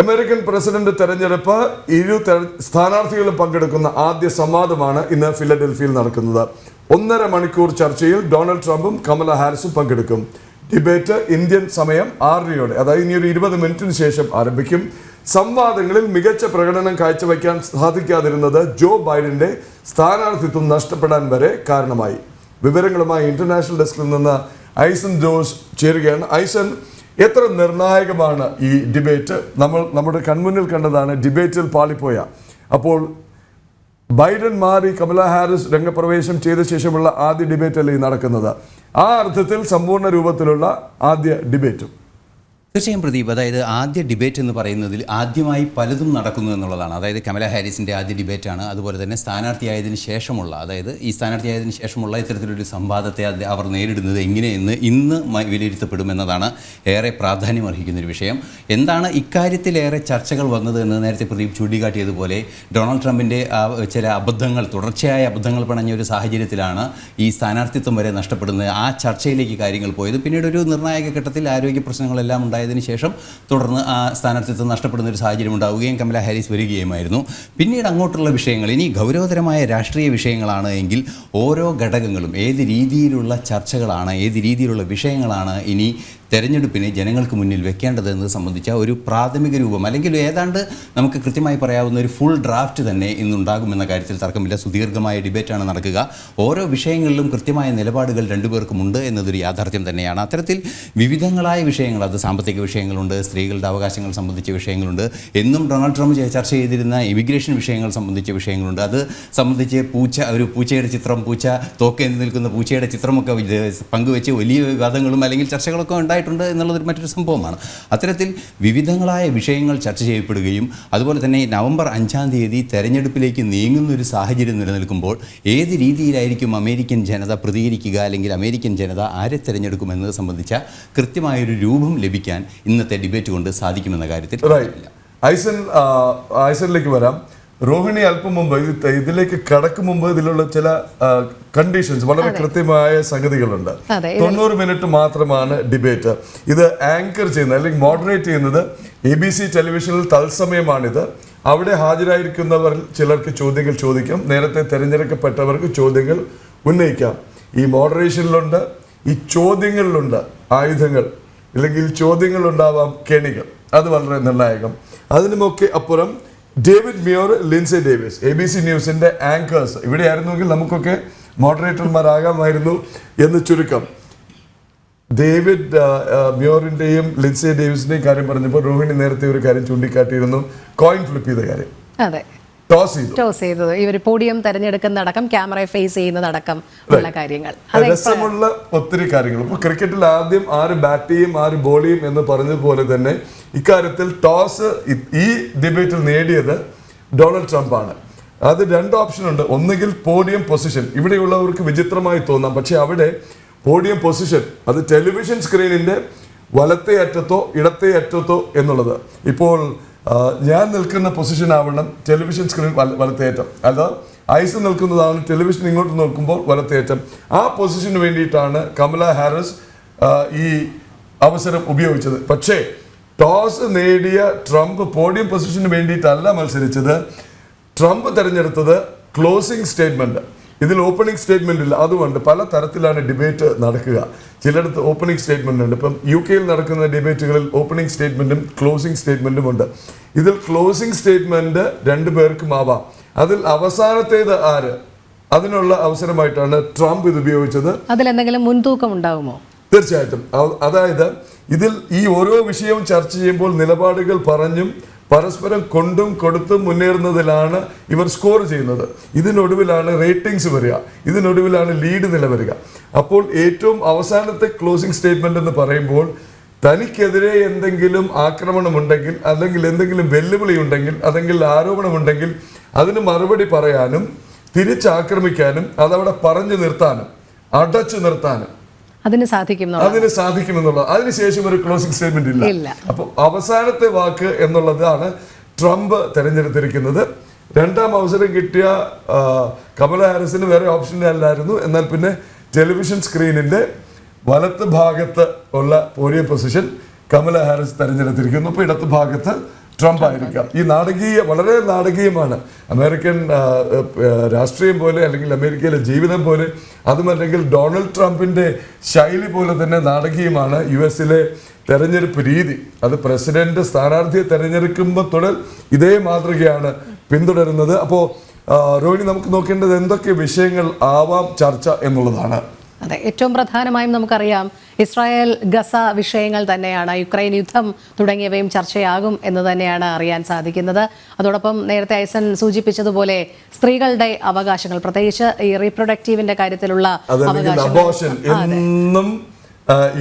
American president തെരഞ്ഞെടുപ്പ് ഇരു സ്ഥാനാർത്ഥികളും പങ്കെടുക്കുന്ന ആദ്യ സംവാദമാണ് ഇന്ന് ഫിലഡൽഫിയിൽ നടക്കുന്നത്. ഒന്നര മണിക്കൂർ ചർച്ചയിൽ ഡൊണാൾഡ് ട്രംപും കമല ഹാരിസും പങ്കെടുക്കും. ഡിബേറ്റ് ഇന്ത്യൻ സമയം ആറരയോടെ അതായത് ഇനി ഒരു ഇരുപത് മിനിറ്റിന് ശേഷം ആരംഭിക്കും. സംവാദങ്ങളിൽ മികച്ച പ്രകടനം കാഴ്ചവെക്കാൻ സാധിക്കാതിരുന്നത് ജോ ബൈഡന്റെ സ്ഥാനാർത്ഥിത്വം നഷ്ടപ്പെടാൻ വരെ കാരണമായി. വിവരങ്ങളുമായി ഇന്റർനാഷണൽ ഡെസ്കിൽ നിന്ന് ഐസൻ ജോസ് ചേരുകയാണ്. ഐസൻ എത്ര നിർണായകമാണ് ഈ ഡിബേറ്റ്? നമ്മൾ നമ്മുടെ കൺമുന്നിൽ കണ്ടതാണ് ഡിബേറ്റിൽ പാളിപ്പോയ. അപ്പോൾ ബൈഡൻ മാറി കമല ഹാരിസ് രംഗപ്രവേശം ചെയ്ത ശേഷമുള്ള ആദ്യ ഡിബേറ്റ് അല്ലേ നടക്കുന്നത്? ആ അർത്ഥത്തിൽ സമ്പൂർണ രൂപത്തിലുള്ള ആദ്യ ഡിബേറ്റും. തീർച്ചയായും പ്രദീപ് അതായത് ആദ്യ ഡിബേറ്റ് എന്ന് പറയുന്നതിൽ ആദ്യമായി പലതും നടക്കുന്നു എന്നുള്ളതാണ്. അതായത് കമല ഹാരിസിന്റെ ആദ്യ ഡിബേറ്റാണ് അതുപോലെ തന്നെ സ്ഥാനാർത്ഥിയായതിനു ശേഷമുള്ള അതായത് ഈ സ്ഥാനാർത്ഥിയായതിനു ശേഷമുള്ള ഇത്തരത്തിലൊരു സംവാദത്തെ അവർ നേരിടുന്നത് എങ്ങനെയെന്ന് ഇന്ന് വിലയിരുത്തപ്പെടുമെന്നതാണ് ഏറെ പ്രാധാന്യം അർഹിക്കുന്ന ഒരു വിഷയം. എന്താണ് ഇക്കാര്യത്തിലേറെ ചർച്ചകൾ വന്നത് എന്ന് നേരത്തെ പ്രദീപ് ചൂണ്ടിക്കാട്ടിയതുപോലെ ഡൊണാൾഡ് ട്രംപിന്റെ ചില അബദ്ധങ്ങൾ തുടർച്ചയായ അബദ്ധങ്ങൾ പണഞ്ഞ ഒരു സാഹചര്യത്തിലാണ് ഈ സ്ഥാനാർത്ഥിത്വം വരെ നഷ്ടപ്പെടുന്നത്. ആ ചർച്ചയിലേക്ക് കാര്യങ്ങൾ പോയത്. പിന്നീട് ഒരു നിർണായക ഘട്ടത്തിൽ ആരോഗ്യ പ്രശ്നങ്ങളെല്ലാം ഉണ്ടായതിനു ശേഷം തുടർന്ന് ആ സ്ഥാനാർത്ഥിത്വം നഷ്ടപ്പെടുന്ന ഒരു സാഹചര്യം ഉണ്ടാവുകയും കമല ഹാരിസ് വരികയുമായിരുന്നു. പിന്നീട് അങ്ങോട്ടുള്ള വിഷയങ്ങൾ ഇനി ഗൗരവതരമായ രാഷ്ട്രീയ വിഷയങ്ങളാണ് എങ്കിൽ ഓരോ ഘടകങ്ങളും ഏത് രീതിയിലുള്ള ചർച്ചകളാണ് ഏത് രീതിയിലുള്ള വിഷയങ്ങളാണ് ഇനി തെരഞ്ഞെടുപ്പിന് ജനങ്ങൾക്ക് മുന്നിൽ വെക്കേണ്ടതെന്ന് സംബന്ധിച്ച ഒരു പ്രാഥമിക രൂപം. അല്ലെങ്കിൽ ഏതാണ്ട് നമുക്ക് കൃത്യമായി പറയാവുന്ന ഒരു ഫുൾ ഡ്രാഫ്റ്റ് തന്നെ ഇന്നുണ്ടാകുമെന്ന കാര്യത്തിൽ തർക്കമില്ല. സുദീർഘമായ ഡിബേറ്റാണ് നടക്കുക. ഓരോ വിഷയങ്ങളിലും കൃത്യമായ നിലപാടുകൾ രണ്ടുപേർക്കുമുണ്ട് എന്നതൊരു യാഥാർത്ഥ്യം തന്നെയാണ്. അത്തരത്തിൽ വിവിധങ്ങളായ വിഷയങ്ങൾ അത് സാമ്പത്തിക വിഷയങ്ങളുണ്ട് സ്ത്രീകളുടെ അവകാശങ്ങൾ സംബന്ധിച്ച വിഷയങ്ങളുണ്ട്. എന്നും ഡൊണാൾഡ് ട്രംപ് ചർച്ച ചെയ്തിരുന്ന ഇമിഗ്രേഷൻ വിഷയങ്ങൾ സംബന്ധിച്ച വിഷയങ്ങളുണ്ട്. അത് സംബന്ധിച്ച് പൂച്ച ഒരു പൂച്ചയുടെ ചിത്രം പൂച്ച തോക്കേന്തി നിൽക്കുന്ന പൂച്ചയുടെ ചിത്രമൊക്കെ പങ്കുവെച്ച് വലിയ വിവാദങ്ങളും അല്ലെങ്കിൽ ചർച്ചകളൊക്കെ ഉണ്ടായിട്ടുണ്ട് എന്നുള്ളത് മറ്റൊരു സംഭവമാണ്. അത്തരത്തിൽ വിവിധങ്ങളായ വിഷയങ്ങൾ ചർച്ച ചെയ്യപ്പെടുകയും അതുപോലെ തന്നെ നവംബർ അഞ്ചാം തീയതി തെരഞ്ഞെടുപ്പിലേക്ക് നീങ്ങുന്ന ഒരു സാഹചര്യം നിലനിൽക്കുമ്പോൾ ഏത് രീതിയിലായിരിക്കും അമേരിക്കൻ ജനത പ്രതികരിക്കുക അല്ലെങ്കിൽ അമേരിക്കൻ ജനത ആരെ തിരഞ്ഞെടുക്കുമെന്നത് സംബന്ധിച്ച കൃത്യമായൊരു രൂപം ലഭിക്കാൻ ഇന്നത്തെ ഡിബേറ്റ് കൊണ്ട് സാധിക്കുമെന്ന കാര്യത്തിൽ ഐസൻ ഐസനിലേക്ക് വരാം. രോഹിണി അല്പം മുമ്പ് ഇത് ഇതിലേക്ക് കടക്കും മുമ്പ് ഇതിലുള്ള ചില കണ്ടീഷൻസ് വളരെ കൃത്യമായ സംഗതികളുണ്ട്. തൊണ്ണൂറ് മിനിറ്റ് മാത്രമാണ് ഡിബേറ്റ് ഇത് ആങ്കർ ചെയ്യുന്നത് അല്ലെങ്കിൽ മോഡറേറ്റ് ചെയ്യുന്നത് എ ബി സി ടെലിവിഷനിൽ തത്സമയമാണിത്. അവിടെ ഹാജരായിരിക്കുന്നവർ ചിലർക്ക് ചോദ്യങ്ങൾ ചോദിക്കാം. നേരത്തെ തിരഞ്ഞെടുക്കപ്പെട്ടവർക്ക് ചോദ്യങ്ങൾ ഉന്നയിക്കാം. ഈ മോഡറേഷനിലുണ്ട് ഈ ചോദ്യങ്ങളിലുണ്ട് ആയുധങ്ങൾ. അല്ലെങ്കിൽ ചോദ്യങ്ങളുണ്ടാവാം കെണികൾ. അത് വളരെ നിർണായകം. അതിനുമൊക്കെ അപ്പുറം David Muir Lindsey Davis A B C ന്യൂസിന്റെ ആങ്കേഴ്സ് ഇവിടെ ആയിരുന്നുവെങ്കിൽ നമുക്കൊക്കെ മോഡറേറ്റർമാരാകാമായിരുന്നു എന്ന് ചുരുക്കം. ഡേവിഡ് ആ, ലിൻസെ ഡേവിസിന്റെയും കാര്യം പറഞ്ഞപ്പോൾ രോഹിണി നേരത്തെ ഒരു കാര്യം ചൂണ്ടിക്കാട്ടിയിരുന്നു. കോയിൻ ഫ്ലിപ്പ് ചെയ്ത കാര്യം. അതെ. ടോസ് ടോസ് ചെയ്തത്. ഇവർ പോഡിയം തെരഞ്ഞെടുക്കുന്നതടക്കം ക്യാമറയെ ഫേസ് ചെയ്യുന്നതടക്കം ഉള്ള കാര്യങ്ങൾ. രസമുള്ള ഒത്തിരി കാര്യങ്ങൾ. ഇപ്പൊ ക്രിക്കറ്റിൽ ആദ്യം ആര് ബാറ്റ് ചെയ്യും ആര് ബോൾ ചെയ്യും എന്ന് പറഞ്ഞതുപോലെ തന്നെ ഇക്കാര്യത്തിൽ ടോസ് ഈ ഡിബേറ്റിൽ നേടിയത് ഡൊണാൾഡ് ട്രംപ് ആണ്. അത് രണ്ട് ഓപ്ഷൻ ഉണ്ട്. ഒന്നുകിൽ പോഡിയം പൊസിഷൻ ഇവിടെയുള്ളവർക്ക് വിചിത്രമായി തോന്നാം. പക്ഷെ അവിടെ പോഡിയം പൊസിഷൻ അത് ടെലിവിഷൻ സ്ക്രീനിന്റെ വലത്തെ അറ്റത്തോ ഇടത്തെ അറ്റത്തോ എന്നുള്ളത്. ഇപ്പോൾ ഞാൻ നിൽക്കുന്ന പൊസിഷൻ ആവണം ടെലിവിഷൻ സ്ക്രീൻ വല- വലത്തേറ്റം. അല്ല ഐസ് നിൽക്കുന്നതാണ് ടെലിവിഷൻ ഇങ്ങോട്ട് നോക്കുമ്പോൾ വലത്തേറ്റം. ആ പൊസിഷന് വേണ്ടിയിട്ടാണ് കമല ഹാരിസ് ഈ അവസരം ഉപയോഗിച്ചത്. പക്ഷേ ടോസ് നേടിയ ട്രംപ് പോഡിയം പൊസിഷന് വേണ്ടിയിട്ടല്ല മത്സരിച്ചത്. ട്രംപ് തെരഞ്ഞെടുത്തത് ക്ലോസിംഗ് സ്റ്റേറ്റ്മെന്റ് ഇതിൽ ഓപ്പണിംഗ് സ്റ്റേറ്റ്മെന്റ് ഇല്ല. അതുകൊണ്ട് പല തരത്തിലാണ് ഡിബേറ്റ് നടക്കുക. ചിലയിടത്ത് ഓപ്പണിംഗ് സ്റ്റേറ്റ്മെന്റ് ഉണ്ട്. ഇപ്പം യു കെയിൽ നടക്കുന്ന ഡിബേറ്റുകളിൽ ഓപ്പണിംഗ് സ്റ്റേറ്റ്മെന്റും ക്ലോസിംഗ് സ്റ്റേറ്റ്മെന്റും ഉണ്ട്. ഇതിൽ ക്ലോസിംഗ് സ്റ്റേറ്റ്മെന്റ് രണ്ടു പേർക്കും ആവാം. അതിൽ അവസാനത്തേത് ആര്? അതിനുള്ള അവസരമായിട്ടാണ് ട്രംപ് ഇത് ഉപയോഗിച്ചത്. അതിൽ എന്തെങ്കിലും മുൻതൂക്കം ഉണ്ടാകുമോ തീർച്ചയായിട്ടും. അതായത് ഇതിൽ ഈ ഓരോ വിഷയവും ചർച്ച ചെയ്യുമ്പോൾ നിലപാടുകൾ പറഞ്ഞും പരസ്പരം കൊണ്ടും കൊടുത്തും മുന്നേറുന്നതിലാണ് ഇവർ സ്കോർ ചെയ്യുന്നത്. ഇതിനൊടുവിലാണ് റേറ്റിംഗ്സ് വരിക. ഇതിനൊടുവിലാണ് ലീഡ് നില വരിക. അപ്പോൾ ഏറ്റവും അവസാനത്തെ ക്ലോസിംഗ് സ്റ്റേറ്റ്മെന്റ് എന്ന് പറയുമ്പോൾ തനിക്കെതിരെ എന്തെങ്കിലും ആക്രമണമുണ്ടെങ്കിൽ അല്ലെങ്കിൽ എന്തെങ്കിലും വെല്ലുവിളി ഉണ്ടെങ്കിൽ അല്ലെങ്കിൽ ആരോപണമുണ്ടെങ്കിൽ അതിന് മറുപടി പറയാനും തിരിച്ചാക്രമിക്കാനും അതവിടെ പറഞ്ഞു നിർത്താനും അടച്ചു നിർത്താനും അതിന് സാധിക്കും. അതിന് സാധിക്കുമെന്നുള്ള അതിനുശേഷം ഒരു ക്ലോസിംഗ് സ്റ്റേറ്റ്മെന്റ് ഇല്ല. അപ്പൊ അവസാനത്തെ വാക്ക് എന്നുള്ളതാണ് ട്രംപ് തെരഞ്ഞെടുത്തിരിക്കുന്നത് രണ്ടാം അവസരം കിട്ടിയ കമല ഹാരിസിന് വേറെ ഓപ്ഷൻ അല്ലായിരുന്നു എന്നാൽ പിന്നെ ടെലിവിഷൻ സ്ക്രീനിന്റെ വലത്ത് ഭാഗത്ത് ഉള്ള പോരിയ പൊസിഷൻ കമല ഹാരിസ് തെരഞ്ഞെടുത്തിരിക്കുന്നു ഇപ്പൊ ഇടത്ത് ഭാഗത്ത് ട്രംപ് ആയിരിക്കാം ഈ നാടകീയ വളരെ നാടകീയമാണ്. അമേരിക്കൻ രാഷ്ട്രീയം പോലെ അല്ലെങ്കിൽ അമേരിക്കയിലെ ജീവിതം പോലെ അതുമല്ലെങ്കിൽ ഡൊണാൾഡ് ട്രംപിന്റെ ശൈലി പോലെ തന്നെ നാടകീയമാണ് യു എസിലെ തെരഞ്ഞെടുപ്പ് രീതി. അത് പ്രസിഡന്റ് സ്ഥാനാർത്ഥിയെ തെരഞ്ഞെടുക്കുമ്പോൾ തുടർ ഇതേ മാതൃകയാണ് പിന്തുടരുന്നത്. അപ്പോൾ രോഹിണി നമുക്ക് നോക്കേണ്ടത് എന്തൊക്കെ വിഷയങ്ങൾ ആവാം ചർച്ച എന്നുള്ളതാണ്. അതെ ഏറ്റവും പ്രധാനമായും നമുക്കറിയാം ഇസ്രായേൽ ഗസ വിഷയങ്ങൾ തന്നെയാണ്. യുക്രൈൻ യുദ്ധം തുടങ്ങിയവയും ചർച്ചയാകും എന്ന് തന്നെയാണ് അറിയാൻ സാധിക്കുന്നത്. അതോടൊപ്പം നേരത്തെ ഐസൻ സൂചിപ്പിച്ചതുപോലെ സ്ത്രീകളുടെ അവകാശങ്ങൾ പ്രത്യേകിച്ച് ഈ റീപ്രൊഡക്റ്റീവിന്റെ കാര്യത്തിലുള്ള എന്നും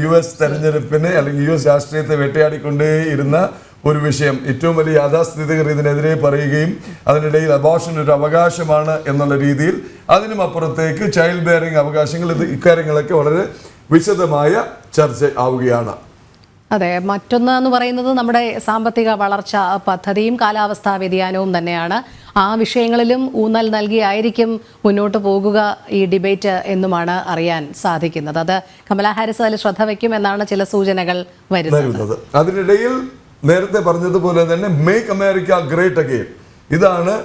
യു എസ് തെരഞ്ഞെടുപ്പിനെ അല്ലെങ്കിൽ യു എസ് രാഷ്ട്രീയത്തെ വേട്ടയാടിക്കൊണ്ടേയിരുന്ന ഒരു വിഷയം. ഏറ്റവും വലിയ യാഥാസ്ഥിതികർ ഇതിനെതിരെ പറയുകയും അതിനിടയിൽ അബോഷൻ ഒരു അവകാശമാണ് എന്നുള്ള രീതിയിൽ അതിനും അപ്പുറത്തേക്ക് ചൈൽഡ് ബെയറിംഗ് അവകാശങ്ങൾ ഇത് ഇക്കാര്യങ്ങളൊക്കെ വളരെ വിശദമായ ചർച്ച ആവുകയാണ്. അതെ മറ്റൊന്ന് എന്ന് പറയുന്നത് നമ്മുടെ സാമ്പത്തിക വളർച്ച പദ്ധതിയും കാലാവസ്ഥാ വ്യതിയാനവും തന്നെയാണ്. ആ വിഷയങ്ങളിലും ഊന്നൽ നൽകിയായിരിക്കും മുന്നോട്ട് പോകുക ഈ ഡിബേറ്റ് എന്നുമാണ് അറിയാൻ സാധിക്കുന്നത്. അത് കമലാ ഹാരിസ് അതിൽ ശ്രദ്ധ വയ്ക്കും എന്നാണ് ചില സൂചനകൾ വരുന്നത്. അതിനിടയിൽ നേരത്തെ പറഞ്ഞതുപോലെ തന്നെ മേക്ക് അമേരിക്ക ഗ്രേറ്റ് അഗെയിൻ ഇതാണ്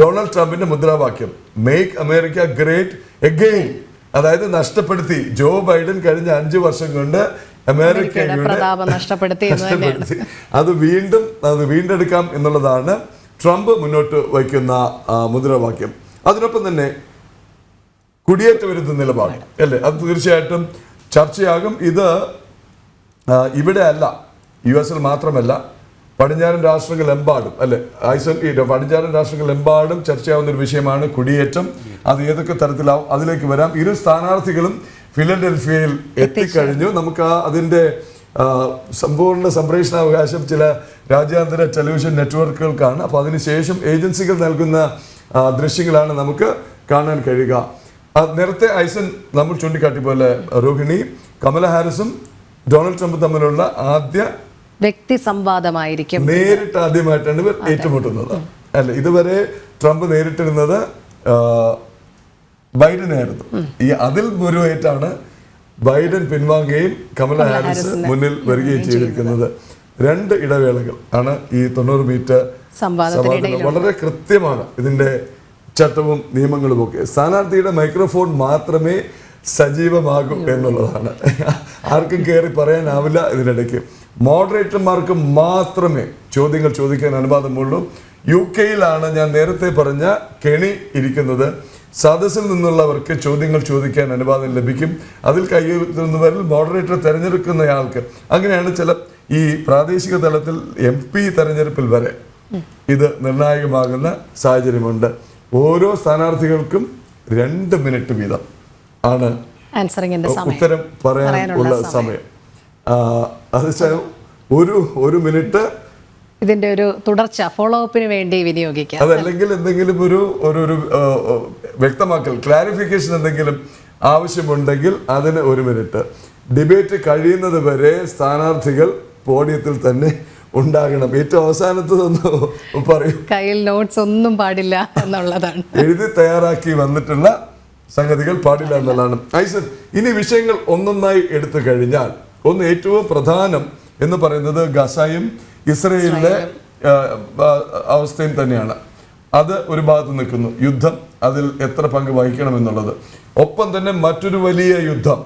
ഡൊണാൾഡ് ട്രംപിന്റെ മുദ്രാവാക്യം. മേക്ക് അമേരിക്ക ഗ്രേറ്റ് അഗെയിൻ അതായത് നഷ്ടപ്പെടുത്തി. ജോ ബൈഡൻ കഴിഞ്ഞ അഞ്ച് വർഷം കൊണ്ട് അമേരിക്കയുടെ നഷ്ടപ്പെടുത്തി അത് വീണ്ടും അത് വീണ്ടെടുക്കാം എന്നുള്ളതാണ് ട്രംപ് മുന്നോട്ട് വയ്ക്കുന്ന മുദ്രാവാക്യം. അതിനൊപ്പം തന്നെ കുടിയേറ്റ വിരുദ്ധ നിലപാട്. അല്ലേ? അത് തീർച്ചയായിട്ടും ചർച്ചയാകും. ഇത് ഇവിടെ അല്ല. യു എസിൽ മാത്രമല്ല പടിഞ്ഞാറൻ രാഷ്ട്രങ്ങളെമ്പാടും അല്ലെ? ഈ പടിഞ്ഞാറൻ രാഷ്ട്രങ്ങളെമ്പാടും ചർച്ചയാവുന്ന ഒരു വിഷയമാണ് കുടിയേറ്റം. അത് ഏതൊക്കെ തരത്തിലാവും അതിലേക്ക് വരാം. ഇരു സ്ഥാനാർത്ഥികളും ഫിലഡൽഫിയയിൽ എത്തിക്കഴിഞ്ഞു. നമുക്ക് അതിന്റെ സമ്പൂർണ സംപ്രേഷണാവകാശം ചില രാജ്യാന്തര ടെലിവിഷൻ നെറ്റ്വർക്കുകൾക്കാണ്. അപ്പോൾ അതിനുശേഷം ഏജൻസികൾ നൽകുന്ന ദൃശ്യങ്ങളാണ് നമുക്ക് കാണാൻ കഴിയുക. നേരത്തെ ഐസൻ നമ്മൾ ചൂണ്ടിക്കാട്ടി പോലെ രോഹിണി കമല ഹാരിസും ഡൊണാൾഡ് ട്രംപും തമ്മിലുള്ള ആദ്യ വ്യക്തി സംവാദമായിരിക്കും നേരിട്ട് ആദ്യമായിട്ടാണ് ഇവർ ഏറ്റുമുട്ടുന്നത്. അല്ല ഇതുവരെ ട്രംപ് നേരിട്ടിരുന്നത് ബൈഡനായിരുന്നു. ഈ അതിൽ മുരുവായിട്ടാണ് ബൈഡൻ പിൻവാങ്ങുകയും കമല ഹാരിസ് മുന്നിൽ വരികയും ചെയ്തിരിക്കുന്നത്. രണ്ട് ഇടവേളകൾ ആണ് ഈ തൊണ്ണൂറ് മീറ്റർ സംവാദം വളരെ കൃത്യമാണ് ഇതിന്റെ ചട്ടവും നിയമങ്ങളും ഒക്കെ സ്ഥാനാർത്ഥിയുടെ മൈക്രോഫോൺ മാത്രമേ സജീവമാകൂ എന്നുള്ളതാണ്. ആർക്കും കയറി പറയാനാവില്ല ഇതിനിടയ്ക്ക്. മോഡറേറ്റർമാർക്ക് മാത്രമേ ചോദ്യങ്ങൾ ചോദിക്കാൻ അനുവാദമുള്ളൂ. യു കെയിലാണ് ഞാൻ നേരത്തെ പറഞ്ഞ കെണി ഇരിക്കുന്നത്. സദസ്സിൽ നിന്നുള്ളവർക്ക് ചോദ്യങ്ങൾ ചോദിക്കാൻ അനുവാദം ലഭിക്കും. അതിൽ കൈയെഴുത്തുന്നവരിൽ മോഡറേറ്റർ തിരഞ്ഞെടുക്കുന്നയാൾക്ക്. അങ്ങനെയാണ് ചില ഈ പ്രാദേശിക തലത്തിൽ എം പി തെരഞ്ഞെടുപ്പിൽ വരെ ഇത് നിർണായകമാകുന്ന സാഹചര്യമുണ്ട്. ഓരോ സ്ഥാനാർത്ഥികൾക്കും രണ്ട് മിനിറ്റ് വീതം. ആണ് ആൻസറിങ്ങിന്റെ ഉത്തരം പറയാനുള്ള സമയം. അത് ഒരു ഒരു മിനിറ്റ്. ഇതിന്റെ ഒരു തുടർച്ച ഫോളോ അപ്പിന് വേണ്ടി വിനിയോഗിക്കാം. അതല്ലെങ്കിൽ എന്തെങ്കിലും ഒരു ഒരു വ്യക്തമാക്കൽ ക്ലാരിഫിക്കേഷൻ എന്തെങ്കിലും ആവശ്യമുണ്ടെങ്കിൽ അതിന് ഒരു മിനിറ്റ്. ഡിബേറ്റ് കഴിയുന്നത് വരെ സ്ഥാനാർത്ഥികൾ പോഡിയത്തിൽ തന്നെ ഉണ്ടാകണം. ഏറ്റവും അവസാനത്തതൊന്നും പറയും. കയ്യിൽ നോട്ട്സ് ഒന്നും പാടില്ല എന്നുള്ളതാണ്. എഴുതി തയ്യാറാക്കി വന്നിട്ടുള്ള സംഗതികൾ പാടില്ല എന്നുള്ളതാണ്. ഐസൻ ഇനി വിഷയങ്ങൾ ഒന്നൊന്നായി എടുത്തു കഴിഞ്ഞാൽ ഒന്ന് ഏറ്റവും പ്രധാനം എന്ന് പറയുന്നത് ഗസയും ഇസ്രയേലിലെ അവസ്ഥയും തന്നെയാണ്. അത് ഒരു ഭാഗത്ത് നിൽക്കുന്നു. യുദ്ധം അതിൽ എത്ര പങ്ക് വഹിക്കണം എന്നുള്ളത് ഒപ്പം തന്നെ മറ്റൊരു വലിയ യുദ്ധം.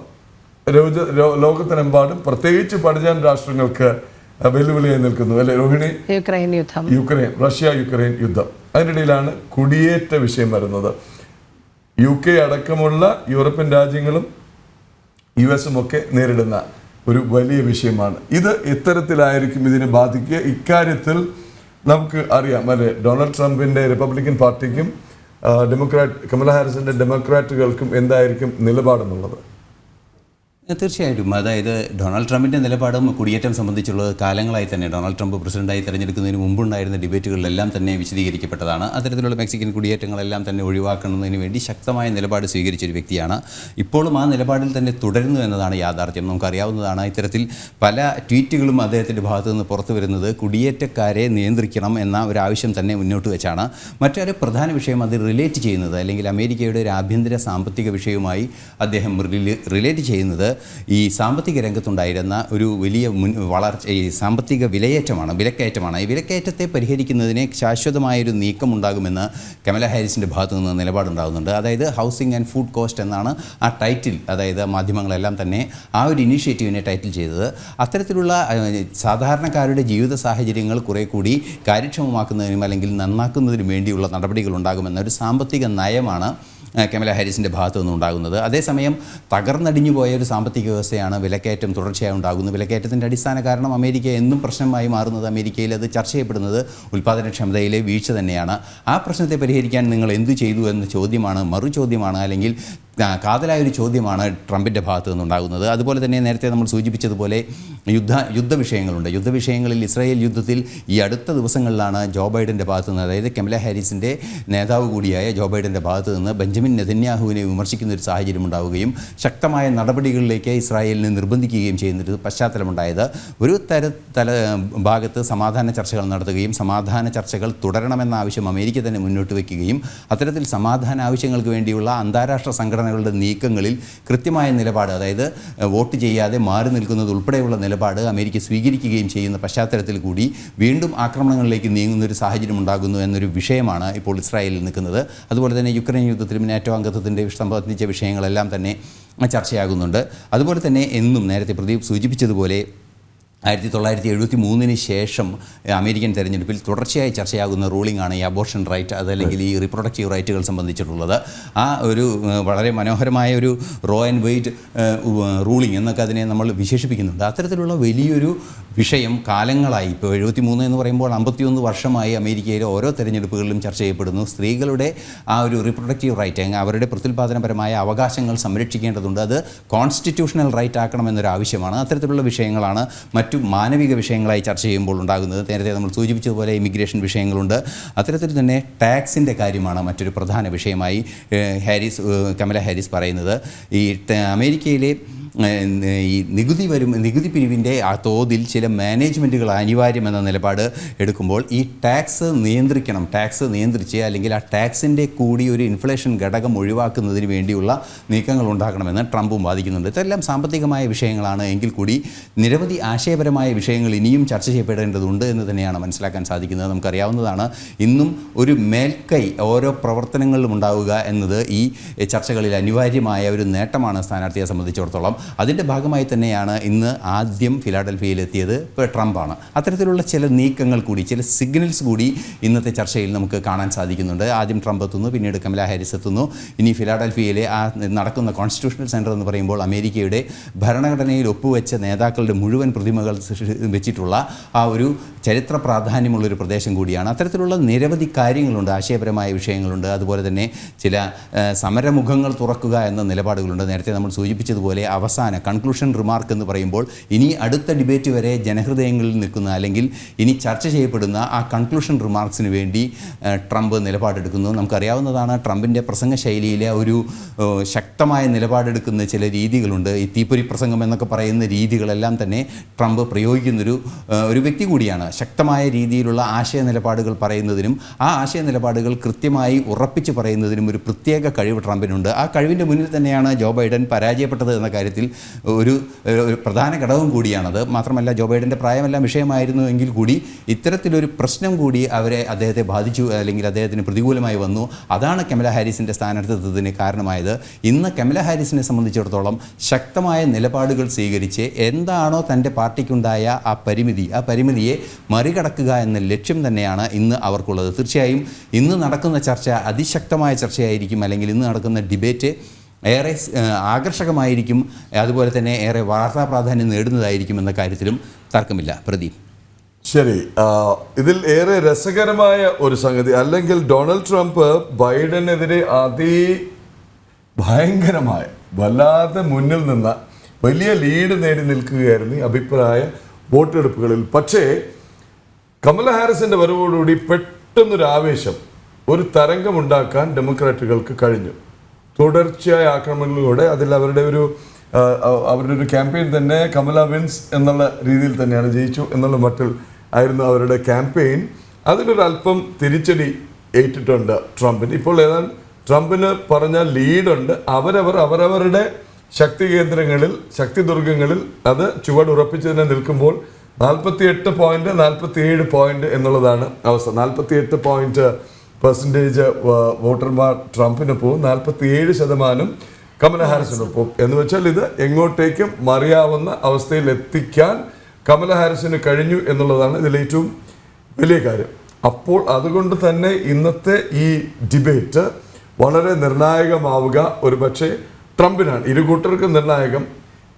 രോജ ലോകത്തിനെമ്പാടും പ്രത്യേകിച്ച് പടിഞ്ഞാൻ രാഷ്ട്രങ്ങൾക്ക് വെല്ലുവിളിയായി നിൽക്കുന്നു. അല്ലെ രോഹിണി? യുക്രൈൻ യുദ്ധം. യുക്രൈൻ റഷ്യ യുക്രൈൻ യുദ്ധം. അതിനിടയിലാണ് കുടിയേറ്റ വിഷയം വരുന്നത്. യു കെ അടക്കമുള്ള യൂറോപ്യൻ രാജ്യങ്ങളും യു എസും ഒക്കെ നേരിടുന്ന ഒരു വലിയ വിഷയമാണ്. ഇത് ഇത്തരത്തിലായിരിക്കും ഇതിനെ ബാധിക്കുക. ഇക്കാര്യത്തിൽ നമുക്ക് അറിയാം. അല്ലെ ഡൊണാൾഡ് ട്രംപിന്റെ റിപ്പബ്ലിക്കൻ പാർട്ടിക്കും ഡെമോക്രാറ്റ് കമല ഹാരിസിന്റെ ഡെമോക്രാറ്റുകൾക്കും എന്തായിരിക്കും നിലപാടെന്നുള്ളത്. തീർച്ചയായിട്ടും. അതായത് ഡൊണാൾഡ് ട്രംപിന്റെ നിലപാടും കുടിയേറ്റം സംബന്ധിച്ചുള്ളത് കാലങ്ങളായി തന്നെ. ഡൊണാൾഡ് ട്രംപ് പ്രസിഡന്റായി തെരഞ്ഞെടുക്കുന്നതിന് മുമ്പുണ്ടായിരുന്ന ഡിബേറ്റുകളിലെല്ലാം തന്നെ വിശദീകരിക്കപ്പെട്ടതാണ്. അത്തരത്തിലുള്ള മെക്സിക്കൻ കുടിയേറ്റങ്ങളെല്ലാം തന്നെ ഒഴിവാക്കുന്നതിന് വേണ്ടി ശക്തമായ നിലപാട് സ്വീകരിച്ച ഒരു വ്യക്തിയാണ്. ഇപ്പോഴും ആ നിലപാടിൽ തന്നെ തുടരുന്നു എന്നതാണ് യാഥാർത്ഥ്യം. നമുക്കറിയാവുന്നതാണ് ഇത്തരത്തിൽ പല ട്വീറ്റുകളും അദ്ദേഹത്തിന്റെ ഭാഗത്തു നിന്ന് പുറത്തു വരുന്നത് കുടിയേറ്റക്കാരെ നിയന്ത്രിക്കണം എന്ന ഒരു ആവശ്യം തന്നെ മുന്നോട്ട് വെച്ചാണ്. മറ്റൊരു പ്രധാന വിഷയം അത് റിലേറ്റ് ചെയ്യുന്നത് അല്ലെങ്കിൽ അമേരിക്കയുടെ ഒരു ആഭ്യന്തര സാമ്പത്തിക വിഷയവുമായി അദ്ദേഹം റിലേ- റിലേറ്റ് ചെയ്യുന്നത് ഈ സാമ്പത്തിക രംഗത്തുണ്ടായിരുന്ന ഒരു വലിയ മുൻ വളർച്ച ഈ സാമ്പത്തിക വിലയേറ്റമാണ് വിലക്കയറ്റമാണ്. ഈ വിലക്കയറ്റത്തെ പരിഹരിക്കുന്നതിന് ശാശ്വതമായൊരു നീക്കം ഉണ്ടാകുമെന്ന് കമല ഹാരിസിന്റെ ഭാഗത്തു നിന്ന് നിലപാടുണ്ടാകുന്നുണ്ട്. അതായത് ഹൗസിംഗ് ആൻഡ് ഫുഡ് കോസ്റ്റ് എന്നാണ് ആ ടൈറ്റിൽ അതായത് മാധ്യമങ്ങളെല്ലാം തന്നെ ആ ഒരു ഇനീഷ്യേറ്റീവിനെ ടൈറ്റിൽ ചെയ്തത്. അത്തരത്തിലുള്ള സാധാരണക്കാരുടെ ജീവിത സാഹചര്യങ്ങൾ കുറേ കൂടി കാര്യക്ഷമമാക്കുന്നതിനും അല്ലെങ്കിൽ നന്നാക്കുന്നതിനും വേണ്ടിയുള്ള നടപടികൾ ഉണ്ടാകുമെന്ന ഒരു സാമ്പത്തിക നയമാണ് കമല ഹാരിസിന്റെ ഭാഗത്തു നിന്നുണ്ടാകുന്നത് അതേസമയം തകർന്നടിഞ്ഞു പോയ ഒരു സാമ്പത്തിക വ്യവസ്ഥയാണ് വിലക്കയറ്റം തുടർച്ചയായി ഉണ്ടാകുന്നത്. വിലക്കയറ്റത്തിന്റെ അടിസ്ഥാന കാരണം അമേരിക്ക എന്നും പ്രശ്നമായി മാറുന്നത് അമേരിക്കയിൽ അത് ചർച്ച ചെയ്യപ്പെടുന്നത് ഉൽപ്പാദനക്ഷമതയിലെ വീഴ്ച തന്നെയാണ്. ആ പ്രശ്നത്തെ പരിഹരിക്കാൻ നിങ്ങൾ എന്തു ചെയ്തു എന്ന ചോദ്യമാണ് മറു ചോദ്യമാണ് അല്ലെങ്കിൽ ആ, കാതലായൊരു ചോദ്യമാണ് ട്രംപിന്റെ ഭാഗത്തു നിന്നുണ്ടാകുന്നത്. അതുപോലെ തന്നെ നേരത്തെ നമ്മൾ സൂചിപ്പിച്ചതുപോലെ യുദ്ധ യുദ്ധ വിഷയങ്ങളുണ്ട് യുദ്ധ വിഷയങ്ങളിൽ ഇസ്രായേൽ യുദ്ധത്തിൽ ഈ അടുത്ത ദിവസങ്ങളിലാണ് ജോ ബൈഡന്റെ ഭാഗത്തു നിന്ന് അതായത് കെമല ഹാരിസിന്റെ നേതാവ് കൂടിയായ ജോ ബൈഡന്റെ ഭാഗത്തു നിന്ന് ബെഞ്ചമിൻ നെതന്യാഹുവിനെ വിമർശിക്കുന്ന ഒരു സാഹചര്യം ഉണ്ടാവുകയും ശക്തമായ നടപടികളിലേക്ക് ഇസ്രായേലിനെ നിർബന്ധിക്കുകയും ചെയ്യുന്നൊരു പശ്ചാത്തലമുണ്ടായത്. ഒരു തര തല ഭാഗത്ത് സമാധാന ചർച്ചകൾ നടത്തുകയും സമാധാന ചർച്ചകൾ തുടരണമെന്ന ആവശ്യം അമേരിക്ക തന്നെ മുന്നോട്ട് വയ്ക്കുകയും അത്തരത്തിൽ സമാധാന ആവശ്യങ്ങൾക്ക് വേണ്ടിയുള്ള അന്താരാഷ്ട്ര സംഘടനകളുടെ നീക്കങ്ങളിൽ കൃത്യമായ നിലപാട് അതായത് വോട്ട് ചെയ്യാതെ മാറി നിൽക്കുന്നത് ഉൾപ്പെടെയുള്ള നിലപാട് അമേരിക്ക സ്വീകരിക്കുകയും ചെയ്യുന്ന പശ്ചാത്തലത്തിൽ കൂടി വീണ്ടും ആക്രമണങ്ങളിലേക്ക് നീങ്ങുന്ന ഒരു സാഹചര്യം ഉണ്ടാകുന്നു എന്നൊരു വിഷയമാണ് ഇപ്പോൾ ഇസ്രായേലിൽ നിൽക്കുന്നത്. അതുപോലെ തന്നെ യുക്രൈൻ യുദ്ധത്തിലും നാറ്റോ അംഗത്വത്തിന്റെ സംബന്ധിച്ച വിഷയങ്ങളെല്ലാം തന്നെ ചർച്ചയാകുന്നുണ്ട്. അതുപോലെ തന്നെ എന്നും നേരത്തെ പ്രദീപ് സൂചിപ്പിച്ചതുപോലെ ആയിരത്തി തൊള്ളായിരത്തി എഴുപത്തി മൂന്നിന് ശേഷം അമേരിക്കൻ തെരഞ്ഞെടുപ്പിൽ തുടർച്ചയായി ചർച്ചയാകുന്ന റൂളിംഗ് ആണ് ഈ അബോർഷൻ റൈറ്റ് അതല്ലെങ്കിൽ ഈ റിപ്രൊഡക്റ്റീവ് റൈറ്റുകൾ സംബന്ധിച്ചിട്ടുള്ളത്. ആ ഒരു വളരെ മനോഹരമായ ഒരു റോ ആൻഡ് വെയിറ്റ് റൂളിംഗ് എന്നൊക്കെ അതിനെ നമ്മൾ വിശേഷിപ്പിക്കുന്നുണ്ട്. അത്തരത്തിലുള്ള വലിയൊരു വിഷയം കാലങ്ങളായി. ഇപ്പോൾ എഴുപത്തി മൂന്ന് എന്ന് പറയുമ്പോൾ അമ്പത്തിയൊന്ന് വർഷമായി അമേരിക്കയിലെ ഓരോ തെരഞ്ഞെടുപ്പുകളിലും ചർച്ച ചെയ്യപ്പെടുന്നു. സ്ത്രീകളുടെ ആ ഒരു റിപ്രൊഡക്റ്റീവ് റൈറ്റ് അവരുടെ പ്രത്യുൽപാദനപരമായ അവകാശങ്ങൾ സംരക്ഷിക്കേണ്ടതുണ്ട്. അത് കോൺസ്റ്റിറ്റ്യൂഷണൽ റൈറ്റ് ആക്കണമെന്നൊരു ആവശ്യമാണ് അത്തരത്തിലുള്ള വിഷയങ്ങളാണ് മറ്റു മാനവിക വിഷയങ്ങളായി ചർച്ച ചെയ്യുമ്പോൾ ഉണ്ടാകുന്നത്. നേരത്തെ നമ്മൾ സൂചിപ്പിച്ചതുപോലെ ഇമിഗ്രേഷൻ വിഷയങ്ങളുണ്ട്. അത്തരത്തിൽ തന്നെ ടാക്സിന്റെ കാര്യമാണ് മറ്റൊരു പ്രധാന വിഷയമായി ഹാരിസ് കമല ഹാരിസ് പറയുന്നത്. ഈ അമേരിക്കയിലെ ഈ നികുതി വരും നികുതി പിരിവിന്റെ ആ തോതിൽ ചില മാനേജ്മെന്റുകൾ അനിവാര്യമെന്ന നിലപാട് എടുക്കുമ്പോൾ ഈ ടാക്സ് നിയന്ത്രിക്കണം ടാക്സ് നിയന്ത്രിച്ച് അല്ലെങ്കിൽ ആ ടാക്സിന്റെ കൂടി ഒരു ഇൻഫ്ലേഷൻ ഘടകം ഒഴിവാക്കുന്നതിന് വേണ്ടിയുള്ള നീക്കങ്ങൾ ഉണ്ടാക്കണമെന്ന് ട്രംപും വാദിക്കുന്നുണ്ട്. ഇതെല്ലാം സാമ്പത്തികമായ വിഷയങ്ങളാണ്. എങ്കിൽ കൂടി നിരവധി ആശയപരമായ വിഷയങ്ങൾ ഇനിയും ചർച്ച ചെയ്യപ്പെടേണ്ടതുണ്ട് എന്ന് തന്നെയാണ് മനസ്സിലാക്കാൻ സാധിക്കുന്നത്. നമുക്കറിയാവുന്നതാണ് ഇന്നും ഒരു മേൽക്കൈ ഓരോ പ്രവർത്തനങ്ങളിലും ഉണ്ടാവുക എന്നത് ഈ ചർച്ചകളിൽ അനിവാര്യമായ ഒരു നേട്ടമാണ് സ്ഥാനാർത്ഥിയെ സംബന്ധിച്ചിടത്തോളം. അതിന്റെ ഭാഗമായി തന്നെയാണ് ഇന്ന് ആദ്യം ഫിലാഡൽഫിയയിലെത്തിയത് ഇപ്പോൾ ട്രംപാണ്. അത്തരത്തിലുള്ള ചില നീക്കങ്ങൾ കൂടി ചില സിഗ്നൽസ് കൂടി ഇന്നത്തെ ചർച്ചയിൽ നമുക്ക് കാണാൻ സാധിക്കുന്നുണ്ട്. ആദ്യം ട്രംപ് എത്തുന്നു പിന്നീട് കമല ഹാരിസ് എത്തുന്നു. ഇനി ഫിലാഡൽഫിയയിലെ ആ നടക്കുന്ന കോൺസ്റ്റിറ്റ്യൂഷണൽ സെന്റർ എന്ന് പറയുമ്പോൾ അമേരിക്കയുടെ ഭരണഘടനയിൽ ഒപ്പുവെച്ച നേതാക്കളുടെ മുഴുവൻ പ്രതിമകൾ വെച്ചിട്ടുള്ള ആ ഒരു ചരിത്ര പ്രാധാന്യമുള്ളൊരു പ്രദേശം കൂടിയാണ്. അത്തരത്തിലുള്ള നിരവധി കാര്യങ്ങളുണ്ട് ആശയപരമായ വിഷയങ്ങളുണ്ട്. അതുപോലെ തന്നെ ചില സമരമുഖങ്ങൾ തുറക്കുക എന്ന നിലപാടുകളുണ്ട്. നേരത്തെ നമ്മൾ സൂചിപ്പിച്ചതുപോലെ അവസാന കൺക്ലൂഷൻ റിമാർക്ക് എന്ന് പറയുമ്പോൾ ഇനി അടുത്ത ഡിബേറ്റ് വരെ ജനഹൃദയങ്ങളിൽ നിൽക്കുന്ന അല്ലെങ്കിൽ ഇനി ചർച്ച ചെയ്യപ്പെടുന്ന ആ കൺക്ലൂഷൻ റിമാർക്സിന് വേണ്ടി ട്രംപ് നിലപാടെടുക്കുന്നു. നമുക്കറിയാവുന്നതാണ് ട്രംപിന്റെ പ്രസംഗ ശൈലിയിലെ ഒരു ശക്തമായ നിലപാടെടുക്കുന്ന ചില രീതികളുണ്ട്. ഈ തീപ്പൊരി പ്രസംഗം എന്നൊക്കെ പറയുന്ന രീതികളെല്ലാം തന്നെ ട്രംപ് പ്രയോഗിക്കുന്നൊരു ഒരു വ്യക്തി കൂടിയാണ്. ശക്തമായ രീതിയിലുള്ള ആശയ നിലപാടുകൾ പറയുന്നതിനും ആ ആശയ നിലപാടുകൾ കൃത്യമായി ഉറപ്പിച്ച് പറയുന്നതിനും ഒരു പ്രത്യേക കഴിവ് ട്രംപിനുണ്ട്. ആ കഴിവിന്റെ മുന്നിൽ തന്നെയാണ് ജോ ബൈഡൻ പരാജയപ്പെട്ടത് എന്ന കാര്യത്തിൽ ഒരു പ്രധാന ഘടകം കൂടിയാണത്. മാത്രമല്ല ജോ ബൈഡന്റെ പ്രായമെല്ലാം വിഷയമായിരുന്നു എങ്കിൽ കൂടി ഇത്തരത്തിലൊരു പ്രശ്നം കൂടി അവരെ അദ്ദേഹത്തെ ബാധിച്ചു അല്ലെങ്കിൽ അദ്ദേഹത്തിന് പ്രതികൂലമായി വന്നു. അതാണ് കമല ഹാരിസിന്റെ സ്ഥാനാർത്ഥിത്വത്തിന് കാരണമായത്. ഇന്ന് കമല ഹാരിസിനെ സംബന്ധിച്ചിടത്തോളം ശക്തമായ നിലപാടുകൾ സ്വീകരിച്ച് എന്താണോ തന്റെ പാർട്ടിക്കുണ്ടായ ആ പരിമിതി ആ പരിമിതിയെ മറികടക്കുക എന്ന ലക്ഷ്യം തന്നെയാണ് ഇന്ന് അവർക്കുള്ളത്. തീർച്ചയായും ഇന്ന് നടക്കുന്ന ചർച്ച അതിശക്തമായ ചർച്ചയായിരിക്കും. അല്ലെങ്കിൽ ഇന്ന് നടക്കുന്ന ഡിബേറ്റ് ഏറെ ആകർഷകമായിരിക്കും. അതുപോലെ തന്നെ ഏറെ വാർത്താ പ്രാധാന്യം നേടുന്നതായിരിക്കും എന്ന കാര്യത്തിലും തർക്കമില്ല. പ്രദീപ്. ശരി. ഇതിൽ ഏറെ രസകരമായ ഒരു സംഗതി. അല്ലെങ്കിൽ ഡൊണാൾഡ് ട്രംപ് ബൈഡനെതിരെ അതി ഭയങ്കരമായ വല്ലാതെ മുന്നിൽ നിന്ന വലിയ ലീഡ് നേടി നിൽക്കുകയായിരുന്നു അഭിപ്രായ വോട്ടെടുപ്പുകളിൽ. പക്ഷേ കമല ഹാരിസിന്റെ വരവോടുകൂടി പെട്ടെന്നൊരു ആവേശം ഒരു തരംഗമുണ്ടാക്കാൻ ഡെമോക്രാറ്റുകൾക്ക് കഴിഞ്ഞു. തുടർച്ചയായ ആക്രമണങ്ങളിലൂടെ അതിൽ അവരുടെ ഒരു അവരുടെ ഒരു ക്യാമ്പയിൻ തന്നെ കമല വിൻസ് എന്നുള്ള രീതിയിൽ തന്നെയാണ് ജയിച്ചു എന്നുള്ള മട്ടിൽ ആയിരുന്നു അവരുടെ ക്യാമ്പയിൻ. അതിലൊരല്പം തിരിച്ചടി ഏറ്റിട്ടുണ്ട് ട്രംപിന്. ഇപ്പോൾ ഏതാണ്ട് ട്രംപിന് പറഞ്ഞ ലീഡുണ്ട്. അവരവർ അവരവരുടെ ശക്തി കേന്ദ്രങ്ങളിൽ ശക്തി ദുർഗങ്ങളിൽ അത് ചുവടുറപ്പിച്ചതിനെ നിൽക്കുമ്പോൾ നാൽപ്പത്തി എട്ട് പോയിന്റ് നാൽപ്പത്തി ഏഴ് പോയിന്റ് എന്നുള്ളതാണ് അവസ്ഥ. നാൽപ്പത്തി എട്ട് പോയിന്റ് പെർസെന്റേജ് വോട്ടർമാർ ട്രംപിനൊപ്പവും നാൽപ്പത്തി ഏഴ് ശതമാനം കമല ഹാരിസിനൊപ്പം എന്ന് വെച്ചാൽ ഇത് എങ്ങോട്ടേക്കും മറിയാവുന്ന അവസ്ഥയിൽ എത്തിക്കാൻ കമല ഹാരിസിന് കഴിഞ്ഞു എന്നുള്ളതാണ് ഇതിൽ ഏറ്റവും വലിയ കാര്യം. അപ്പോൾ അതുകൊണ്ട് തന്നെ ഇന്നത്തെ ഈ ഡിബേറ്റ് വളരെ നിർണായകമാവുക ഒരു പക്ഷേ ട്രംപിനാണ്. ഇരു കൂട്ടർക്കും നിർണായകം.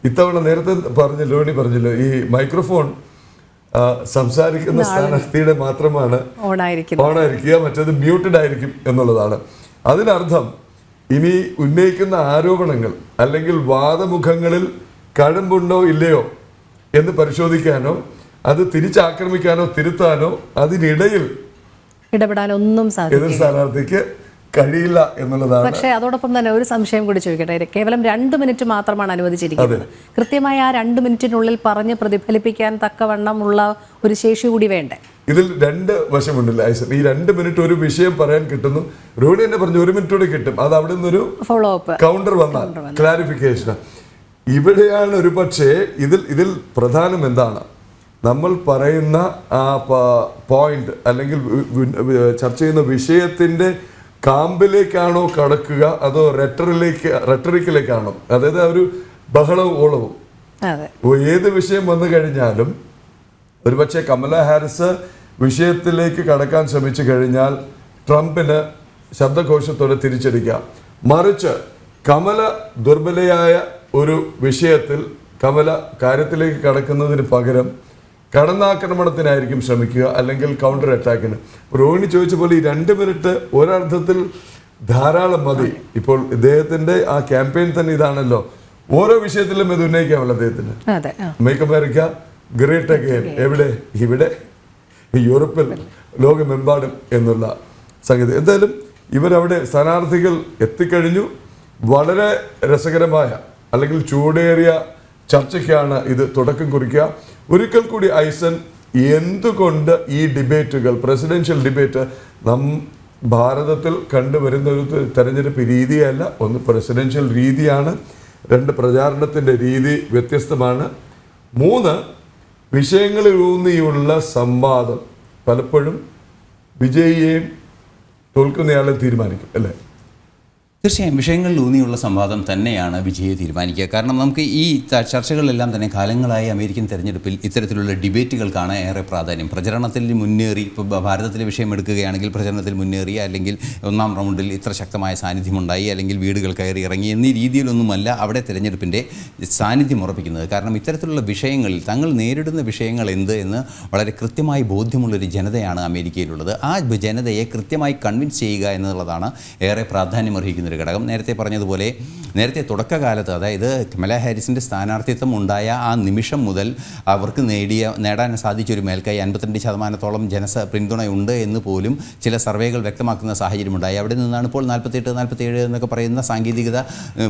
ഇത്തവണ നേരത്തെ പറഞ്ഞില്ല ലോണി പറഞ്ഞില്ല ഈ മൈക്രോഫോൺ സംസാരിക്കുന്ന സ്ഥാനാർത്ഥിയുടെ മാത്രമാണ് ഓണായിരിക്കുക മറ്റേത് മ്യൂട്ടഡ് ആയിരിക്കും എന്നുള്ളതാണ്. അതിനർത്ഥം ഇനി ഉന്നയിക്കുന്ന ആരോപണങ്ങൾ അല്ലെങ്കിൽ വാദമുഖങ്ങളിൽ കഴമ്പുണ്ടോ ഇല്ലയോ എന്ന് പരിശോധിക്കാനോ അത് തിരിച്ചാക്രമിക്കാനോ തിരുത്താനോ അതിനിടയിൽ ഇടപെടാനൊന്നും എതിർ സാധിക്കും സ്ഥാനാർത്ഥിക്ക് കഴിയില്ല എന്നുള്ളതാണ്. പക്ഷേ അതോടൊപ്പം തന്നെ ഒരു സംശയം കൂടി ചോദിക്കട്ടെ. കേവലം രണ്ട് മിനിറ്റ് മാത്രമാണ് അനുവദിച്ചിരിക്കുന്നത്. കൃത്യമായി ആ രണ്ട് മിനിറ്റിനുള്ളിൽ പറഞ്ഞ് പ്രതിഫലിപ്പിക്കാൻ തക്കവണ്ണമുള്ള ഒരു ശേഷി കൂടി വേണ്ടേ? ഇതിൽ രണ്ട് വശമുണ്ടല്ലേ ഐസർ ഈ രണ്ട് മിനിറ്റ് ഒരു വിഷയം പറയാൻ കിട്ടുന്നു. രോഹിണി എന്നെ പറഞ്ഞു ഒരു മിനിറ്റ് കൂടെ കിട്ടും. അത് അവിടെ നിന്നൊരു ഫോളോ അപ്പ് കൗണ്ടർ വന്നാൽ. ക്ലാരിഫിക്കേഷൻ ഇവിടെയാണ് ഒരു പക്ഷേ ഇതിൽ ഇതിൽ പ്രധാനം എന്താണ്? നമ്മൾ പറയുന്ന ആ പോയിന്റ് അല്ലെങ്കിൽ ചർച്ച ചെയ്യുന്ന വിഷയത്തിന്റെ കാമ്പിലേക്കാണോ കടക്കുക അതോ റെറ്ററിലേക്ക് റെറ്ററിക്കിലേക്കാണോ അതായത് ആ ഒരു ബഹളവും ഓളവും. ഏത് വിഷയം വന്നു കഴിഞ്ഞാലും ഒരുപക്ഷെ കമല ഹാരിസ് വിഷയത്തിലേക്ക് കടക്കാൻ ശ്രമിച്ചു കഴിഞ്ഞാൽ ട്രംപിന് ശബ്ദഘോഷത്തോടെ തിരിച്ചടിക്കാം. മറിച്ച് കമല ദുർബലയായ ഒരു വിഷയത്തിൽ കമല കാര്യത്തിലേക്ക് കടക്കുന്നതിന് പകരം കടന്നാക്രമണത്തിനായിരിക്കും ശ്രമിക്കുക അല്ലെങ്കിൽ കൗണ്ടർ അറ്റാക്കിന് രോഹിണി ചോദിച്ച പോലെ ഈ രണ്ട് മിനിറ്റ് ഒരർത്ഥത്തിൽ ധാരാളം മതി. ഇപ്പോൾ ഇദ്ദേഹത്തിന്റെ ആ ക്യാമ്പയിൻ തന്നെ ഇതാണല്ലോ. ഓരോ വിഷയത്തിലും ഇത് ഉന്നയിക്കാമല്ലോ അദ്ദേഹത്തിന്. മേക്ക് അമേരിക്ക ഗ്രേറ്റ് അഗെയിൻ എവിടെ? ഇവിടെ? യൂറോപ്പിൽ ലോകമെമ്പാടും എന്നുള്ള സംഗതി. എന്തായാലും ഇവരവിടെ സ്ഥാനാർത്ഥികൾ എത്തിക്കഴിഞ്ഞു. വളരെ രസകരമായ അല്ലെങ്കിൽ ചൂടേറിയ ചർച്ചയ്ക്കാണ് ഇത് തുടക്കം കുറിക്കുക. ഒരിക്കൽ കൂടി ഐസൻ എന്തുകൊണ്ട് ഈ ഡിബേറ്റുകൾ പ്രസിഡൻഷ്യൽ ഡിബേറ്റ് നം ഭാരതത്തിൽ കണ്ടുവരുന്ന ഒരു തെരഞ്ഞെടുപ്പ് രീതിയല്ല. ഒന്ന് പ്രസിഡൻഷ്യൽ രീതിയാണ് രണ്ട് പ്രചാരണത്തിന്റെ രീതി വ്യത്യസ്തമാണ്. മൂന്ന് വിഷയങ്ങളിൽ ഊന്നിയുള്ള സംവാദം പലപ്പോഴും വിജയിയെയും തോൽക്കുന്നയാളെ തീരുമാനിക്കും അല്ലേ? തീർച്ചയായും വിഷയങ്ങളിൽ ഊന്നിയുള്ള സംവാദം തന്നെയാണ് വിജയെ തീരുമാനിക്കുക. കാരണം നമുക്ക് ഈ ചർച്ചകളിലെല്ലാം തന്നെ കാലങ്ങളായി അമേരിക്കൻ തെരഞ്ഞെടുപ്പിൽ ഇത്തരത്തിലുള്ള ഡിബേറ്റുകൾക്കാണ് ഏറെ പ്രാധാന്യം. പ്രചരണത്തിൽ മുന്നേറി ഇപ്പോൾ ഭാരതത്തിലെ വിഷയം എടുക്കുകയാണെങ്കിൽ പ്രചരണത്തിൽ മുന്നേറി അല്ലെങ്കിൽ ഒന്നാം റൗണ്ടിൽ ഇത്ര ശക്തമായ സാന്നിധ്യമുണ്ടായി അല്ലെങ്കിൽ വീടുകൾ കയറി ഇറങ്ങി എന്നീ രീതിയിലൊന്നുമല്ല അവിടെ തെരഞ്ഞെടുപ്പിന്റെ സാന്നിധ്യം ഉറപ്പിക്കുന്നത്. കാരണം ഇത്തരത്തിലുള്ള വിഷയങ്ങളിൽ തങ്ങൾ നേരിടുന്ന വിഷയങ്ങൾ എന്ത് എന്ന് വളരെ കൃത്യമായി ബോധ്യമുള്ളൊരു ജനതയാണ് അമേരിക്കയിലുള്ളത്. ആ ജനതയെ കൃത്യമായി കൺവിൻസ് ചെയ്യുക എന്നുള്ളതാണ് ഏറെ പ്രാധാന്യം ഒരു ഘടകം നേരത്തെ പറഞ്ഞതുപോലെ നേരത്തെ തുടക്കകാലത്ത് അതായത് കമല ഹാരിസിന്റെ സ്ഥാനാർത്ഥിത്വം ഉണ്ടായ ആ നിമിഷം മുതൽ അവർക്ക് നേടിയ നേടാൻ സാധിച്ച ഒരു മേൽക്കൈ അൻപത്തിരണ്ട് ശതമാനത്തോളം ജനസ പിന്തുണയുണ്ട് എന്ന് പോലും ചില സർവേകൾ വ്യക്തമാക്കുന്ന സാഹചര്യമുണ്ടായി. അവിടെ നിന്നാണ് ഇപ്പോൾ നാൽപ്പത്തിയെട്ട് നാൽപ്പത്തിയേഴ് എന്നൊക്കെ പറയുന്ന സാങ്കേതികത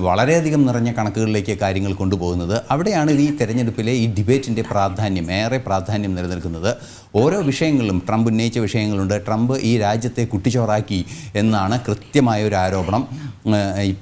വളരെയധികം നിറഞ്ഞ കണക്കുകളിലേക്ക് കാര്യങ്ങൾ കൊണ്ടുപോകുന്നത്. അവിടെയാണ് ഈ തെരഞ്ഞെടുപ്പിലെ ഈ ഡിബേറ്റിന്റെ പ്രാധാന്യം ഏറെ പ്രാധാന്യം നിലനിൽക്കുന്നത്. ഓരോ വിഷയങ്ങളിലും ട്രംപ് ഉന്നയിച്ച വിഷയങ്ങളുണ്ട്. ട്രംപ് ഈ രാജ്യത്തെ കുട്ടിച്ചോറാക്കി എന്നാണ് കൃത്യമായ ഒരു ആരോപണം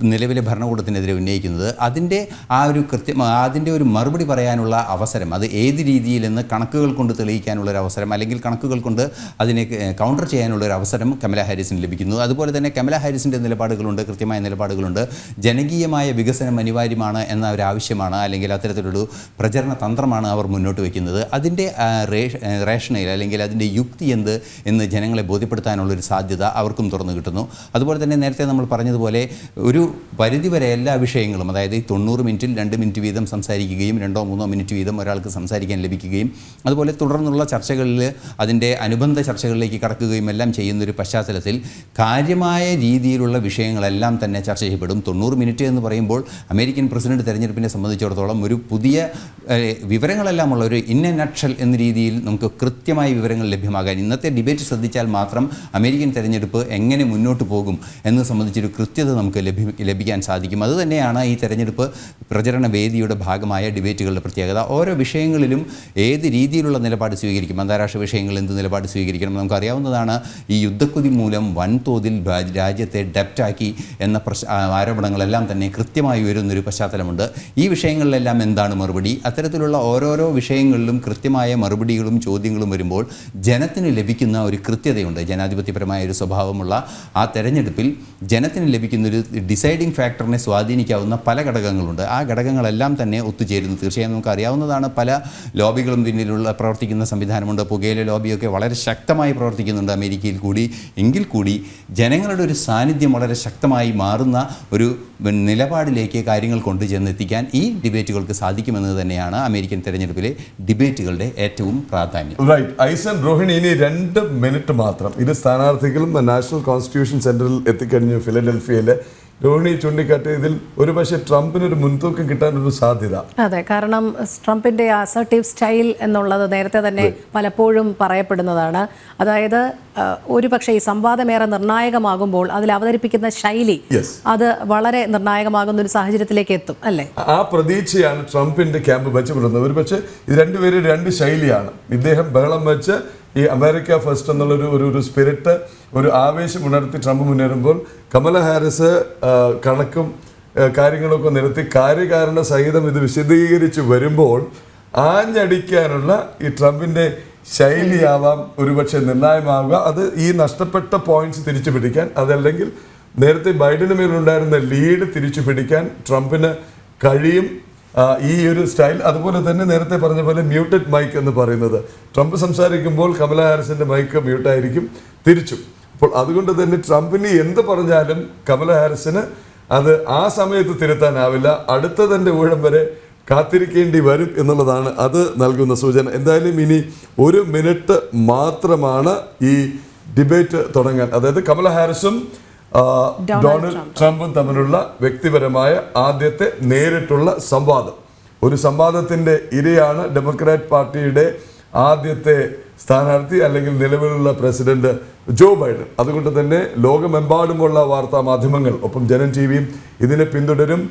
നിലവിലെ ഭരണകൂടത്തിനെതിരെ ഉന്നയിക്കുന്നത്. അതിന്റെ ആ ഒരു കൃത്യ അതിന്റെ ഒരു മറുപടി പറയാനുള്ള അവസരം അത് ഏത് രീതിയിലെന്ന് കണക്കുകൾ കൊണ്ട് തെളിയിക്കാനുള്ള ഒരു അവസരം അല്ലെങ്കിൽ കണക്കുകൾ കൊണ്ട് അതിനെ കൗണ്ടർ ചെയ്യാനുള്ള ഒരു അവസരം കമല ഹാരിസിന് ലഭിക്കുന്നു. അതുപോലെ തന്നെ കമല ഹാരിസിന്റെ നിലപാടുകളുണ്ട് കൃത്യമായ നിലപാടുകളുണ്ട്. ജനകീയമായ വികസനം അനിവാര്യമാണ് എന്ന ഒരു ആവശ്യമാണ് അല്ലെങ്കിൽ അത്തരത്തിലൊരു പ്രചരണ തന്ത്രമാണ് അവർ മുന്നോട്ട് വയ്ക്കുന്നത്. അതിന്റെ റേഷൻ റേ- ഏഹ്, അല്ലെങ്കിൽ അതിന്റെ യുക്തി എന്ത് എന്ന് ജനങ്ങളെ ബോധ്യപ്പെടുത്താനുള്ളൊരു സാധ്യത അവർക്കും തുറന്നു കിട്ടുന്നു. അതുപോലെ തന്നെ നേരത്തെ നമ്മൾ പറഞ്ഞതുപോലെ ഒരു പരിധിവരെ എല്ലാ വിഷയങ്ങളും അതായത് ഈ തൊണ്ണൂറ് മിനിറ്റിൽ രണ്ട് മിനിറ്റ് വീതം സംസാരിക്കുകയും രണ്ടോ മൂന്നോ മിനിറ്റ് വീതം ഒരാൾക്ക് സംസാരിക്കാൻ ലഭിക്കുകയും അതുപോലെ തുടർന്നുള്ള ചർച്ചകളിൽ അതിന്റെ അനുബന്ധ ചർച്ചകളിലേക്ക് കടക്കുകയും എല്ലാം ചെയ്യുന്നൊരു പശ്ചാത്തലത്തിൽ കാര്യമായ രീതിയിലുള്ള വിഷയങ്ങളെല്ലാം തന്നെ ചർച്ച ചെയ്യപ്പെടും. തൊണ്ണൂറ് മിനിറ്റ് എന്ന് പറയുമ്പോൾ അമേരിക്കൻ പ്രസിഡന്റ് തെരഞ്ഞെടുപ്പിനെ സംബന്ധിച്ചിടത്തോളം ഒരു പുതിയ വിവരങ്ങളെല്ലാം ഉള്ള ഒരു ഇന്ന നക്ഷൽ എന്ന രീതിയിൽ നമുക്ക് കൃത്യ കൃത്യമായ വിവരങ്ങൾ ലഭ്യമാകാൻ. ഇന്നത്തെ ഡിബേറ്റ് ശ്രദ്ധിച്ചാൽ മാത്രം അമേരിക്കൻ തെരഞ്ഞെടുപ്പ് എങ്ങനെ മുന്നോട്ട് പോകും എന്ന് സംബന്ധിച്ചൊരു കൃത്യത നമുക്ക് ലഭ്യ ലഭിക്കാൻ സാധിക്കും. അതുതന്നെയാണ് ഈ തെരഞ്ഞെടുപ്പ് പ്രചരണ വേദിയുടെ ഭാഗമായ ഡിബേറ്റുകളുടെ പ്രത്യേകത. ഓരോ വിഷയങ്ങളിലും ഏത് രീതിയിലുള്ള നിലപാട് സ്വീകരിക്കും? അന്താരാഷ്ട്ര വിഷയങ്ങൾ എന്ത് നിലപാട് സ്വീകരിക്കണം നമുക്കറിയാവുന്നതാണ് ഈ യുദ്ധക്കുതി മൂലം വൻതോതിൽ രാജ്യത്തെ ഡെപ്റ്റാക്കി എന്ന പ്രശ് ആരോപണങ്ങളെല്ലാം തന്നെ കൃത്യമായി വരുന്നൊരു പശ്ചാത്തലമുണ്ട്. ഈ വിഷയങ്ങളിലെല്ലാം എന്താണ് മറുപടി? അത്തരത്തിലുള്ള ഓരോരോ വിഷയങ്ങളിലും കൃത്യമായ മറുപടികളും ചോദ്യങ്ങളും വരുമ്പോൾ ജനത്തിന് ലഭിക്കുന്ന ഒരു കൃത്യതയുണ്ട്. ജനാധിപത്യപരമായ ഒരു സ്വഭാവമുള്ള ആ തെരഞ്ഞെടുപ്പിൽ ജനത്തിന് ലഭിക്കുന്ന ഒരു ഡിസൈഡിങ് ഫാക്ടറിനെ സ്വാധീനിക്കാവുന്ന പല ഘടകങ്ങളുണ്ട്. ആ ഘടകങ്ങളെല്ലാം തന്നെ ഒത്തുചേരുന്നു. തീർച്ചയായും നമുക്ക് അറിയാവുന്നതാണ് പല ലോബികളും പിന്നിലുള്ള പ്രവർത്തിക്കുന്ന സംവിധാനമുണ്ട്. പുകയിലെ ലോബിയൊക്കെ വളരെ ശക്തമായി പ്രവർത്തിക്കുന്നുണ്ട് അമേരിക്കയിൽ കൂടി. എങ്കിൽ കൂടി ജനങ്ങളുടെ ഒരു സാന്നിധ്യം വളരെ ശക്തമായി മാറുന്ന ഒരു നിലപാടിലേക്ക് കാര്യങ്ങൾ കൊണ്ടുചെന്നെത്തിക്കാൻ ഈ ഡിബേറ്റുകൾക്ക് സാധിക്കുമെന്നത് തന്നെയാണ് അമേരിക്കൻ തെരഞ്ഞെടുപ്പിലെ ഡിബേറ്റുകളുടെ ഏറ്റവും പ്രാധാന്യം. റൈറ്റ് ഐസൻ റോഹിണി ഇനി രണ്ട് മിനിറ്റ് മാത്രം ഇത് സ്ഥാനാർത്ഥികളും നാഷണൽ കോൺസ്റ്റിറ്റ്യൂഷൻ സെന്ററിൽ എത്തിക്കഴിഞ്ഞു ഫിലഡൽഫിയയിൽ രോഹിണി ചൂണ്ടിക്കാട്ടി ഇതിൽ ഒരുപക്ഷെ ട്രംപിന് ഒരു മുൻതൂക്കം കിട്ടാനൊരു സാധ്യത. അതെ കാരണം ട്രംപിന്റെ അസർട്ടീവ് സ്റ്റൈൽ എന്നുള്ളത് നേരത്തെ തന്നെ പലപ്പോഴും പറയപ്പെടുന്നതാണ്. അതായത് ഒരു ഒരുപക്ഷെ ഈ സംവാദമേറെ നിർണായകമാകുമ്പോൾ അതിൽ അവതരിപ്പിക്കുന്ന ശൈലി അത് വളരെ നിർണായകമാകുന്ന ഒരു സാഹചര്യത്തിലേക്ക് എത്തും അല്ലേ? ആ പ്രതീക്ഷയാണ് ട്രംപിന്റെ ക്യാമ്പ് മെച്ചപ്പെടുന്നത് ഒരു പക്ഷേ ഇത് രണ്ടുപേരും രണ്ട് ശൈലിയാണ്. ഇദ്ദേഹം ബഹളം വെച്ച് ഈ അമേരിക്ക ഫസ്റ്റ് എന്നുള്ളൊരു ഒരു ഒരു സ്പിരിറ്റ് ഒരു ആവേശം ഉണർത്തി ട്രംപ് മുന്നേറുമ്പോൾ കമല ഹാരിസ് കണക്കും കാര്യങ്ങളൊക്കെ നിരത്തി കാര്യകാരണ സഹിതം ഇത് വിശദീകരിച്ച് വരുമ്പോൾ ആഞ്ഞടിക്കാനുള്ള ഈ ട്രംപിന്റെ ശൈലിയാവാം ഒരുപക്ഷെ നിർണായകമാവുക. അത് ഈ നഷ്ടപ്പെട്ട പോയിന്റ്സ് തിരിച്ചു പിടിക്കാൻ അതല്ലെങ്കിൽ നേരത്തെ ബൈഡന് മേലുണ്ടായിരുന്ന ലീഡ് തിരിച്ചു പിടിക്കാൻ ട്രംപിന് കഴിയും. ഈ ഒരു സ്റ്റൈൽ. അതുപോലെ തന്നെ നേരത്തെ പറഞ്ഞ പോലെ മ്യൂട്ടഡ് മൈക്ക് എന്ന് പറയുന്നത്. ട്രംപ് സംസാരിക്കുമ്പോൾ കമല ഹാരിസിന്റെ മൈക്ക് മ്യൂട്ടായിരിക്കും തിരിച്ചു. അപ്പോൾ അതുകൊണ്ട് തന്നെ ട്രംപിന് എന്ത് പറഞ്ഞാലും കമല ഹാരിസിന് അത് ആ സമയത്ത് തിരുത്താനാവില്ല. അടുത്തതിന്റെ ഊഴം വരെ കാത്തിരിക്കേണ്ടി വരും എന്നുള്ളതാണ് അത് നൽകുന്ന സൂചന. എന്തായാലും ഇനി ഒരു മിനിറ്റ് മാത്രമാണ് ഈ ഡിബേറ്റ് തുടങ്ങാൻ. അതായത് കമല ഹാരിസും ഡൊണാൾഡ് ട്രംപും തമ്മിലുള്ള വ്യക്തിപരമായ ആദ്യത്തെ നേരിട്ടുള്ള സംവാദം. ഒരു സംവാദത്തിന്റെ ഇരയാണ് ഡെമോക്രാറ്റ് പാർട്ടിയുടെ ആദ്യത്തെ സ്ഥാനാർത്ഥി അല്ലെങ്കിൽ നിലവിലുള്ള പ്രസിഡന്റ് ജോ ബൈഡൻ. അതുകൊണ്ട് തന്നെ ലോകമെമ്പാടുമുള്ള വാർത്താ മാധ്യമങ്ങൾ ഒപ്പം ജനം ടി വിയും ഇതിനെ പിന്തുടരും.